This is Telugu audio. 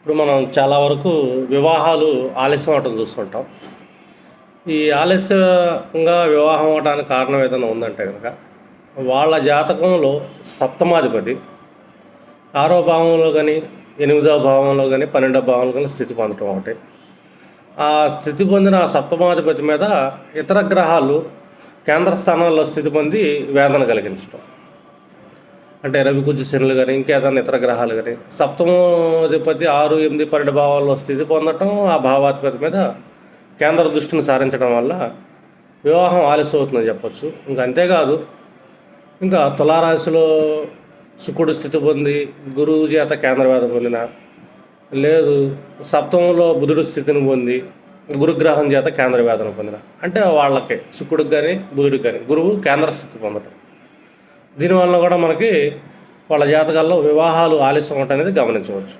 ఇప్పుడు మనం చాలా వరకు వివాహాలు ఆలస్యం అవటం చూస్తుంటాం. ఈ ఆలస్యంగా వివాహం అవడానికి కారణం ఏదైనా ఉందంటే కనుక వాళ్ళ జాతకంలో సప్తమాధిపతి ఆరో భావంలో కానీ ఎనిమిదో భావంలో కానీ పన్నెండో భావంలో కానీ స్థితి పొందటం ఒకటి. ఆ స్థితి పొందిన ఆ సప్తమాధిపతి మీద ఇతర గ్రహాలు కేంద్ర స్థానాల్లో స్థితి పొంది వేదన కలిగించడం అంటే రవి కుజ శనులు కానీ ఇంకేదైనా ఇతర గ్రహాలు కానీ సప్తమాధిపతి ఆరు ఎనిమిది పన్నెండు భావాల్లో స్థితి పొందటం ఆ భావాధిపతి మీద కేంద్ర దృష్టిని సారించడం వల్ల వివాహం ఆలస్యం అవుతుందని చెప్పొచ్చు. ఇంకా అంతేకాదు ఇంకా తులారాశిలో శుకుడు స్థితి పొంది గురువు చేత కేంద్రవేద పొందిన లేదు సప్తమంలో బుధుడు స్థితిని పొంది గురుగ్రహం చేత కేంద్ర వేదన పొందిన. అంటే వాళ్ళకి శుకుడికి కానీ బుధుడికి కానీ గురువు కేంద్ర స్థితి పొందడం దీనివల్ల కూడా మనకి వాళ్ళ జాతకాల్లో వివాహాలు ఆలస్యం అవటం అనేది గమనించవచ్చు.